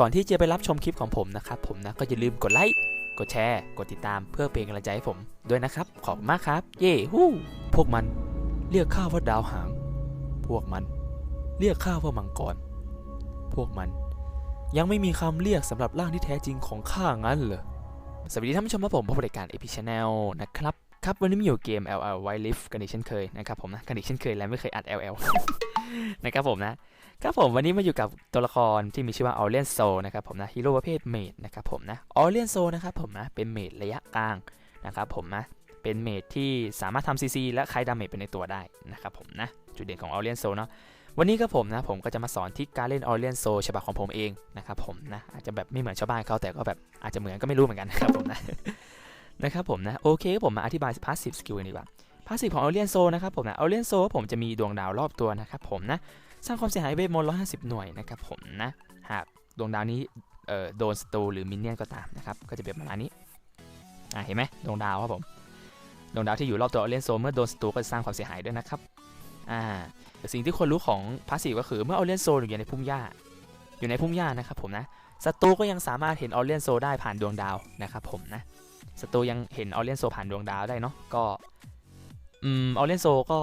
ก่อนที่จะไปรับชมคลิปของผมนะครับผมนะก็อย่าลืมกดไลค์กดแชร์ กดติดตามเพื่อเป็นกำลังใจให้ผมด้วยนะครับ ขอบคุณมากครับ เย้ฮู้พวกมันเรียกข้าว่าดาวหาง พวกมันเรียกข้าว่ามังกร พวกมัน ยังไม่มีคำเรียกสำหรับร่างที่แท้จริงของข้างั้นเหรอ สวัสดีท่านผู้ชมครับผมพบกับรายการ AP Channel นะครับ ครับวันนี้มีอยู่เกม LL Wild Rift กันอีกเช่นเคยนะครับผมนะกันอีกเช่นเคยและไม่เคยอัด LL นะครับผมนะครับผมวันนี้มาอยู่กับตัวละครที่มีชื่อว่า Aurelian Soul นะครับผมนะฮีโร่ประเภทเมดนะครับผมนะ Aurelian Soul นะครับผมนะเป็นเมดระยะกลางนะครับผมนะเป็นเมดที่สามารถทำ CC และคายดาเมจไปในตัวได้นะครับผมนะจุดเด่นของ Aurelian Soul เนาะวันนี้ครับผมนะผมก็จะมาสอนทริกการเล่น Aurelian Soul ฉบับของผมเองนะครับผมนะอาจจะแบบไม่เหมือนชาวบ้านเขาแต่ก็แบบอาจจะเหมือนก็ไม่รู้เหมือนกันนะครับผมนะนะครับผมนะโอเคผมมาอธิบาย passive skill กันดีกว่า passive ของ Aurelian Soul นะครับผมนะ Aurelian Soul ผมจะมีดวงดาวรอบตัวนะครับผมนะสร้างความเสียหายเวทมนต์150 หน่วยนะครับผมนะหากดวงดาวนี้โดนศัตรูหรือมินเนี่ยนก็ตามนะครับก็จะเป็นประมาณนี้อ่าเห็นไหมดวงดาวครับผมดวงดาวที่อยู่รอบตัวเล่นโซเมื่อโดนศัตรูก็จะสร้างความเสียหายด้วยนะครับอ่าสิ่งที่ควรรู้ของพาสซีฟก็คือเมื่อเอาเล่นโซอยู่ในพุ่มหญ้า อยู่ในพุ่มหญ้านะครับผมนะศัตรูก็ยังสามารถเห็นออเลียนโซได้ผ่านดวงดาวนะครับผมนะศัตรูยังเห็นออเลียนโซผ่านดวงดาวได้เนาะก็ อืมออเลนโซก็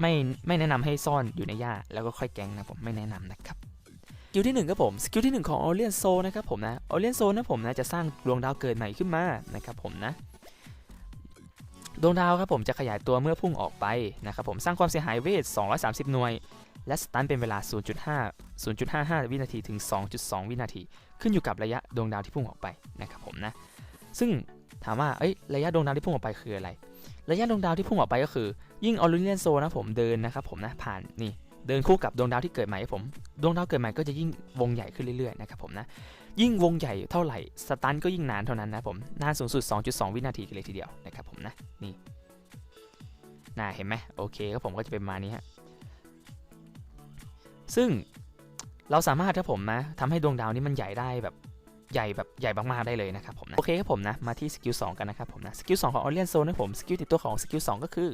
ไม่ไม่แนะนำให้ซ่อนอยู่ในหญ้าแล้วก็ค่อยแกงนะผมไม่แนะนำนะครับสกิลที่1ครับผมสกิลที่ 1 ของออเลียนโซนะครับผมนะออเลียนโซนะผมนะจะสร้างดวงดาวเกิดใหม่ขึ้นมานะครับผมนะดวงดาวครับผมจะขยายตัวเมื่อพุ่งออกไปนะครับผมสร้างความเสียหายเวท 230 หน่วย และสตันเป็นเวลา 0.5 0.55 วินาทีถึง 2.2 วินาที ขึ้นอยู่กับระยะดวงดาวที่พุ่งออกไปนะครับผมนะซึ่งถามว่าเอ้ยระยะดวงดาวที่พุ่งออกไปคืออะไร ระยะดวงดาวที่พุ่งออกไปก็คือ ยิ่งออริเลียนโซนะผมเดินนะครับผมนะผ่านนี่เดินคู่กับดวงดาวที่เกิดใหม่ผมดวงดาวเกิดใหม่ก็จะยิ่งวงใหญ่ขึ้นเรื่อยๆนะครับผมนะยิ่งวงใหญ่เท่าไหร่สตันก็ยิ่งนานเท่านั้นนะผมนานสูงสุด 2.2 วินาทีกันเลยทีเดียวนะครับผมนะนี่น่าเห็นไหมโอเคก็ผมก็จะเป็นมานี้ฮะซึ่งเราสามารถถ้าผมนะทำให้ดวงดาวนี้มันใหญ่ได้แบบ ใหญ่แบบใหญ่มากๆได้เลยนะครับผมนะโอเคครับผมนะมาที่สกิล2กันนะครับผมนะสกิล2ของออเลียนโซนะผมสกิลติดตัวของสกิล2ก็คือ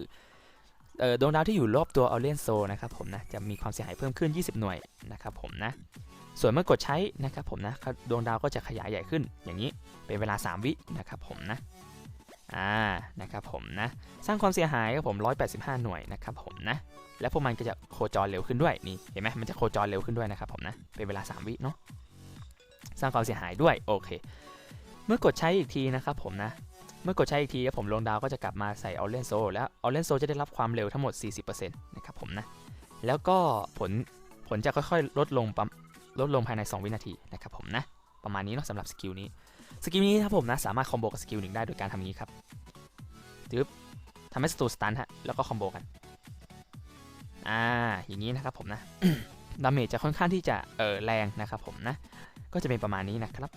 เอ่อดวงดาวที่อยู่รอบตัวออเลียนโซนะครับผมนะจะมีความเสียหายเพิ่มขึ้น 20 หน่วยนะครับผมนะส่วนเมื่อกดใช้นะครับผมนะดวงดาวก็จะขยายใหญ่ขึ้นอย่างนี้เป็นเวลา 3 วินะครับผมนะอ่านะครับผมนะสร้างความเสียหายครับผม 185 หน่วยนะครับผมนะและพวกมันก็จะโคจรเร็วขึ้นด้วยนี่เห็นไหมมันจะโคจรเร็วขึ้นด้วยนะครับผมนะเป็นเวลา 3 วิเนาะ ร้างความเสียหายด้วยโอเค เมื่อกดใช้อีกทีนะครับผมนะ เมื่อกดใช้อีกทีผมลงดาวก็จะกลับมาใส่ออเลนโซแล้วออเลนโซจะได้รับความเร็วทั้งหมด 40%นะครับผมนะ แล้วก็ผลผลจะค่อยๆ ลดลงปั๊มลดลงภายใน 2 วินาทีนะครับผมนะ ประมาณนี้เนาะสำหรับสกิลนี้ สกิลนี้ครับผมนะสามารถคอมโบกับสกิลหนึ่งได้โดยการทำนี้ครับจึ๊บทำให้ศัตรูสตันฮะแล้วก็คอมโบกันอ่าอย่างนี้นะครับผมนะดาเมจจะค่อนข้างที่จะเออแรงนะครับผมนะ ก็จะเป็นประมาณนี้นะครับ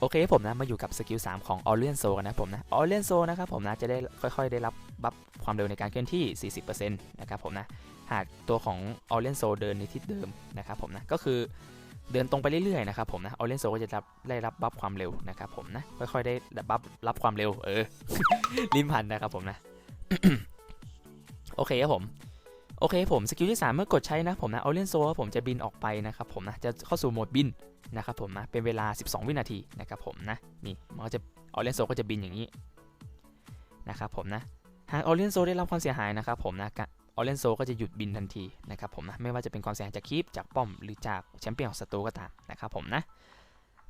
โอเคผมนะมาอยู่กับสกิล3ของ a u r e l i a n Soul กันนะผมนะ a u r e l i a n Soul นะครับผมนะจะได้ค่อยๆ ได้รับบัฟความเร็วในการเคลื่อนที่ 40%นะครับผมนะหากตัวของ a u r e l i a n Soul เดินในทิศเดิมนะครับผมนะก็คือเดินตรงไปเรื่อยๆนะครับผมนะ a u r e l i a n Soul ก็จะรับได้รับบัฟความเร็วนะครับผมนะค่อยๆได้บัฟรับความเร็วเออลิ้นพันนะครับผมนะโอเคครับผม โอเคผมสกิลที่ 3 เมื่อกดใช้นะผมนะ a u r e l i a n Soul ผมจะบินออกไปนะครับผมนะจะเข้าสู่โหมดบินนะครับผมนะเป็นเวลา 12 วินาทีนะครับผมนะนี่มันก็จะออเรนโซก็จะบินอย่างนี้นะครับผมนะหากออเรนโซได้รับความเสียหายนะครับผมนะออเรนโซก็จะหยุดบินทันทีนะครับผมนะไม่ว่าจะเป็นความเสียหายจากคีปจากป้อมหรือจากแชมเปี้ยนของศัตรูก็ตามนะครับผมนะ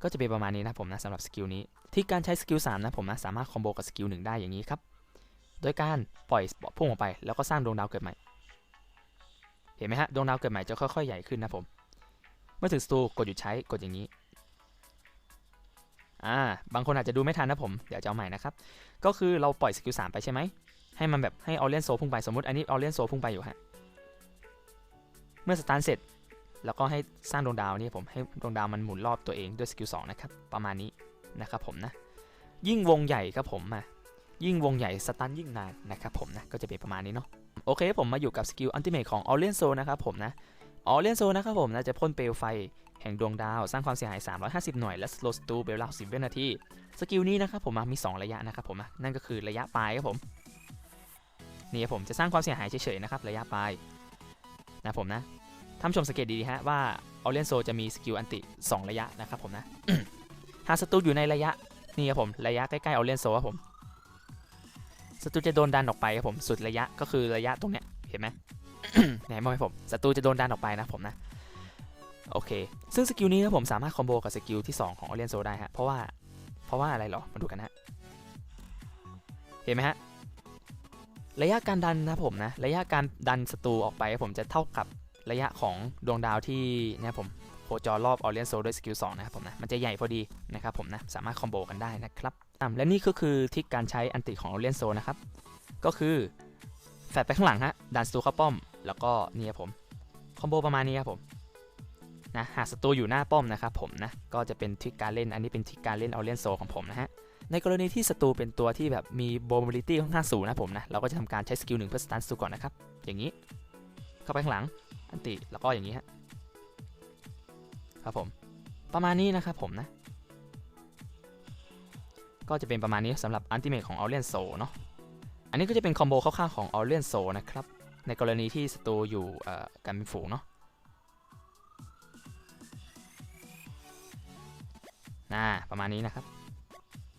ก็จะเป็นประมาณนี้นะผมนะสำหรับสกิลนี้ ที่การใช้สกิล3นะผมนะสามารถคอมโบกับสกิล1ได้อย่างนี้ครับโดยการปล่อยพุ่งออกไปแล้วก็สร้างดวงดาวเกิดใหม่ เห็นไหมฮะดวงดาวเกิดใหม่จะค่อยๆ ใหญ่ขึ้นนะผม เมื่อถึงสตูกดหยุดใช้กดอย่างนี้อ่าบางคนอาจจะดูไม่ทันนะผม เดี๋ยวจะเอาใหม่นะครับ ก็คือเราปล่อยสกิล3ไปใช่ไหม ให้มันแบบให้ออเลียนโซพุ่งไปสมมติอันนี้ออเลียนโซพุ่งไปอยู่ฮะ เมื่อสตาร์เสร็จ แล้วก็ให้สร้างดวงดาวนี่ผมให้ดวงดาวมันหมุนรอบตัวเองด้วยสกิล2นะครับ ประมาณนี้นะครับผมนะ ยิ่งวงใหญ่ครับผมมายิ่งวงใหญ่สตันยิ่งนานนะครับผมนะก็จะเป็นประมาณนี้เนาะ โอเคผมมาอยู่กับสกิลอัลติเมทของออเลียนโซนะครับผมนะออเลียนโซนะครับผมนะจะพ่นเปลวไฟแห่งดวงดาว สร้างความเสียหาย 350 หน่วย และสโลสตูเบลล่า10วินาที สกิลนี้นะครับผมมี 2 ระยะนะครับผมนั่นก็คือระยะปลายครับผม นี่ผมจะสร้างความเสียหายเฉยๆนะครับระยะปลายนะผมนะท่านชมสังเกตดีๆฮะว่าออเรียนโซจะมีสกิลอันติ 2 ระยะนะครับผมนะหากศัตรูอยู่ในระยะนี่ครับผมระยะใกล้ๆออเรียนโซครับผม ศัตรูจะโดนดันออกไปครับผมสุดระยะก็คือระยะตรงเนี้ยเห็นไหมไหนมองให้ผมศัตรูจะโดนดันออกไปนะผมนะโอเค ซึ่งสกิลนี้ครับผมสามารถคอมโบกับสกิลที่ 2 ของออเรียนโซได้ฮะเพราะว่าเพราะว่าอะไรเหรอมาดูกันฮะเห็นไหมฮะระยะการดันนะผมนะระยะการดันศัตรูออกไปผมจะเท่ากับระยะของดวงดาวที่เนะครับผมโคจรรอบออเรียนโซด้วยสกิล2นะครับผมนะมันจะใหญ่พอดีนะครับผมนะสามารถคอมโบกันได้นะครับ และนี่ก็คือทริกการใช้อันติของออเรียนโซนะครับ ก็คือแฟดไปข้างหลังฮะดันศัตรูเข้าป้อม แล้วก็นี่ครับผมคอมโบประมาณนี้ครับผมนะหากศัตรูอยู่หน้าป้อมนะครับผมนะก็จะเป็นทริกการเล่นอันนี้เป็นทริกการเล่นออเรียนโซของผมนะฮะในกรณีที่ศัตรูเป็นตัวที่แบบมี mobility ค่อนข้างสูงนะผมนะเราก็จะทำการใช้สกิลหนึ่งเพื่อสตันศัตรูก่อนนะครับอย่างนี้เข้าไปข้างหลังอันติแล้วก็อย่างนี้ฮะครับผมประมาณนี้นะครับผมนะ ก็จะเป็นประมาณนี้สำหรับอันติเมทของ a u r i a n Soul เนาะอันนี้ก็จะเป็นคอมโบคร่าวๆของ a u r i a n Soul นะครับ ในกรณีที่ศัตรูอยู่กันเป็นฝูงเนาะน่าประมาณนี้นะครับ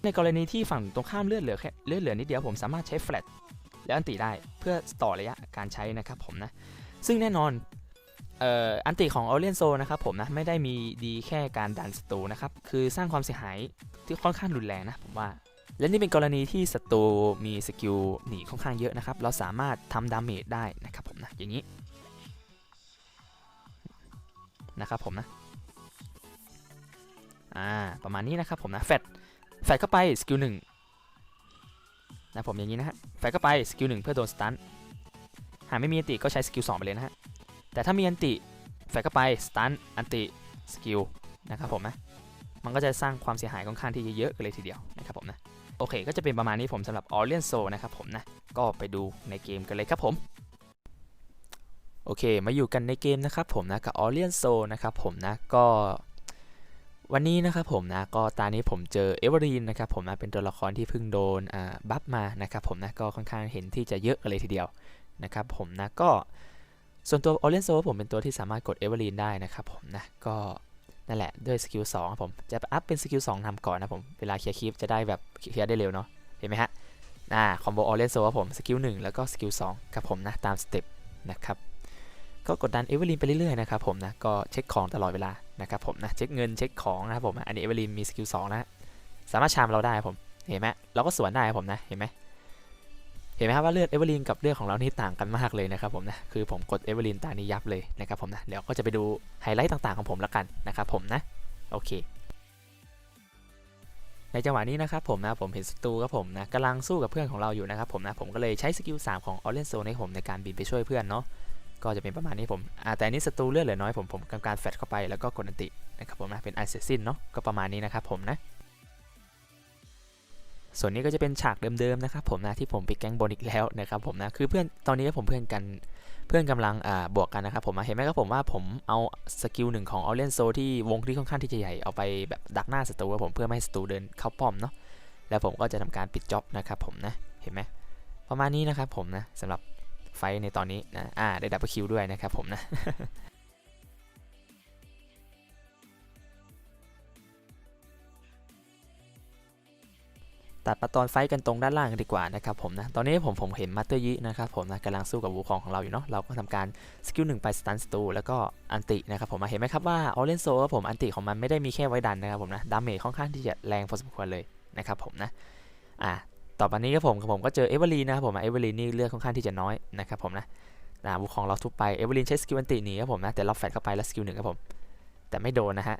ในกรณีที่ฝั่งตรงข้ามเลือดเหลือแค่เลือดเหลือนิดเดียวผมสามารถใช้แฟลชและอันติได้เพื่อต่อระยะการใช้นะครับผมนะ ซึ่งแน่นอนอันติของออเรียนโซนะครับผมนะ ไม่ได้มีดีแค่การดันศัตรูนะครับ คือสร้างความเสียหาย ที่ค่อนข้างรุนแรงนะผมว่า และนี่เป็นกรณีที่ศัตรูมีสกิลหนีค่อนข้างเยอะนะครับ เราสามารถทำดาเมจได้นะครับผมนะอย่างนี้นะครับผมนะอ่าประมาณนี้นะครับผมนะแฟดแฟดเข้าไปสกิลหนึ่งนะผมอย่างนี้นะฮะแฟดเข้าไปสกิลหนึ่งเพื่อโดนสตันหากไม่มีอันติก็ใช้สกิลสองไปเลยนะฮะแต่ถ้ามีอันติแฟดเข้าไปสตันอันติสกิลนะครับผมนะ มันก็จะสร้างความเสียหายค่อนข้างที่จะเยอะกันเลยทีเดียวนะครับผมนะโอเค ก็จะเป็นประมาณนี้ผมสำหรับ o r i e n s o นะครับผมนะก็ไปดูในเกมกันเลยครับผมโอเค มาอยู่กันในเกมนะครับผมนะกับ o r i e n s o นะครับผมนะก็วันนี้นะครับผมนะก็ตอนนี้ผมเจอเอเวอรีนนะครับผมนะเป็นตัวละครที่เพิ่งโดนอ่าบัฟมานะครับผมนะก็ค่อนข้างเห็นที่จะเยอะกันเลยทีเดียวนะครับผมนะก็ส่วนตัวออเรนโซผมเป็นตัวที่สามารถกดเอเวอรีนได้นะครับผมนะก็ นั่นแหละด้วยสกิล2ครับผมจะอัพเป็นสกิล2นำก่อนนะผมเวลาเคลียร์คลิปจะได้แบบเคลียร์ได้เร็วเนาะเห็นไหมฮะอ่าคอมโบออเรนโซครับผมสกิล1แล้วก็สกิล2ครับผมนะตามสเต็ปนะครับก็กดดันเอเวอร์ลินไปเรื่อยๆนะครับผมนะก็เช็คของตลอดเวลานะครับผมนะเช็คเงินเช็คของนะครับผมอันนี้เอเวอร์ลินมีสกิลสองนะสามารถชามเราได้ผมเห็นไหมเราก็สวนได้ผมนะเห็นไหม ห็นไหมครับว่าเลือดเอเวอร์ลินกับเลือดของเรานี่ต่างกันมากเลยนะครับผมนะคือผมกดเอเวอร์ลินตานี้ยับเลยนะครับผมนะเดี๋ยวก็จะไปดูไฮไลท์ต่างๆของผมแล้วกันนะครับผมนะโอเคในจังหวะนี้นะครับผมนะผมเห็นศัตรูครับผมนะกำลังสู้กับเพื่อนของเราอยู่นะครับผมนะผมก็เลยใช้สกิล3ของออเรนโซให้ผมในการบินไปช่วยเพื่อนเนาะก็จะเป็นประมาณนี้ผมอ่าแต่อันนี้ศัตรูเลือดเหลือน้อยผมผมทำการแฟดเข้าไปแล้วก็กดอันตินะครับผมนะเป็นอันเสร็จสิ้นเนาะก็ประมาณนี้นะครับผมนะ ส่วนนี้ก็จะเป็นฉากเดิมๆนะครับผมนะที่ผมไปแก๊งบนอีกแล้วนะครับผมนะคือเพื่อนตอนนี้ผมเพื่อนกันเพื่อนกำลังอ่าบวกกันนะครับผมเห็นไหมครับผมว่าผมเอาสกิลหนึ่งของเออเรนโซที่วงที่ค่อนข้างที่จะใหญ่เอาไปแบบดักหน้าศัตรูครับผมเพื่อไม่ให้ศัตรูเดินเข้าป้อมเนาะแล้วผมก็จะทำการปิดจ็อบนะครับผมนะเห็นไหมประมาณนี้นะครับผมนะสำหรับไฟในตอนนี้นะอ่าได้ดับเบิลคิวด้วยนะครับผมนะ ตัดมาตอนไฟกันตรงด้านล่างดีกว่านะครับผมนะ ตอนนี้ผมผมเห็นมัตเตอร์ยินะครับผมนะกำลังสู้กับวูคองของเราอยู่เนาะ เราก็ทำการสกิลหนึ่งไปสตันสตูแล้วก็อันตินะครับผมมาเห็นไหมครับว่าออเรนโซผมอันติของมันไม่ได้มีแค่ไว้ดันนะครับผมนะ ดาเมจค่อนข้างที่จะแรงพอสมควรเลยนะครับผมนะ อ่า ต่อไปนี้ครับผมผมก็เจอเอเวอร์ลีนะครับผมเอเวอร์ลีนี่เลือดค่อนข้างที่จะน้อยนะครับผมนะนะบุคองเราทุบไป เอเวอร์ลีนใช้สกิลอันติหนีครับผมนะ แต่เราแฟดเข้าไปแล้วสกิลหนึ่งครับผม แต่ไม่โดนนะฮะ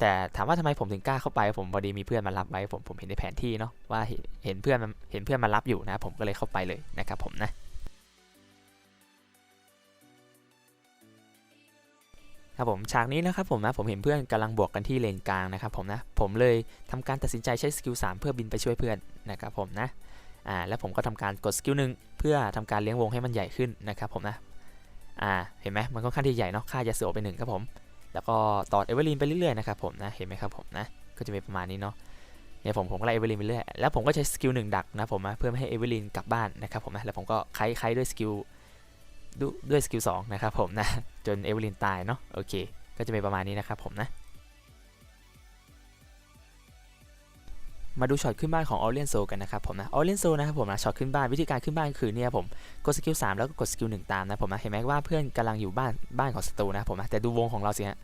แต่ถามว่าทำไมผมถึงกล้าเข้าไป ผมพอดีมีเพื่อนมารับไว้ผมผมเห็นในแผนที่เนาะว่าเห็นเพื่อนเห็นเพื่อนมารับอยู่นะ ผมก็เลยเข้าไปเลยนะครับผมนะครับผมฉากนี้นะครับผมนะผมเห็นเพื่อนกำลังบวกกันที่เลนกลางนะครับผมนะผมเลยทำการตัดสินใจใช้สกิล3เพื่อบินไปช่วยเพื่อนนะครับผมนะอ่าแล้วผมก็ทำการกดสกิลหนึ่งเพื่อทำการเลี้ยงวงให้มันใหญ่ขึ้นนะครับผมนะอ่าเห็นไหมมันค่อนข้างที่ใหญ่เนาะค่ายาเสือไปหนึ่งครับผม แล้วก็ต่อเอเวอร์ลินไปเรื่อยๆนะครับผมนะเห็นไหมครับผมนะก็จะเป็นประมาณนี้เนาะเนี่ยผมผมก็ไล่เอเวอร์ลินไปเรื่อยแล้วผมก็ใช้สกิลหนึ่งดักนะผมนะเพื่อไม่ให้เอเวอร์ลินกลับบ้านนะครับผมนะแล้วผมก็ไคไคด้วยสกิลด้วยสกิล2นะครับผมนะจนเอเวอร์ลินตายเนาะโอเค ก็จะเป็นประมาณนี้นะครับผมนะ มาดูช็อตขึ้นบ้านของออเรียนโซกันนะครับผมนะออเรียนโซนะครับผมนะช็อตขึ้นบ้านวิธีการขึ้นบ้านคือเนี่ยผมกดสกิล3แล้วก็กดสกิล1ตามนะผมนะเห็นไหมว่าเพื่อนกำลังอยู่บ้านบ้านของศัตรูนะผมนะแต่ดูวงของเราสิฮะ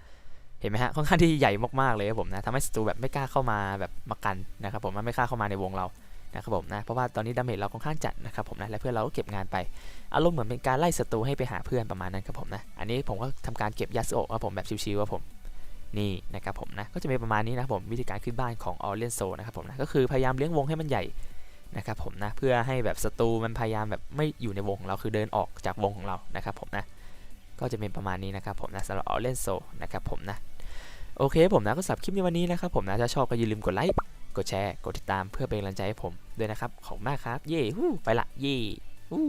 เห็นไหมฮะค่อนข้างที่ใหญ่มากๆเลยครับผมนะทำให้ศัตรูแบบไม่กล้าเข้ามาแบบมากันนะครับผมไม่กล้าเข้ามาในวงเรานะครับผมนะเพราะว่าตอนนี้ดาเมจเราค่อนข้างจัดนะครับผมนะและเพื่อนเราก็เก็บงานไปอารมณ์เหมือนเป็นการไล่ศัตรูให้ไปหาเพื่อนประมาณนั้นครับผมนะอันนี้ผมก็ทำการเก็บยาสโอครับผมแบบชิวๆครับผม นี่นะครับผมนะก็จะเป็นประมาณนี้นะผมวิธีการขึ้นบ้านของออเ n นโซนะครับผมนะก็คือพยายามเลี้ยงวงให้มันใหญ่นะครับผมนะเพื่อให้แบบศัตรูมันพยายามแบบไม่อยู่ในวงของเราคือเดินออกจากวงของเรานะครับผมนะก็จะเป็นประมาณนี้นะครับผมนะสำหรับออเ n นโซนะครับผมนะโอเคผมนะก็สำหรับคลิปในวันนี้นะครับผมนะถ้าชอบก็อย่าลืมกดไลค์กดแชร์กดติดตามเพื่อเป็นกำลังใจให้ผมด้วยนะครับขอบคุณมากครับเย้ฮู้ไปละเย้ฮู้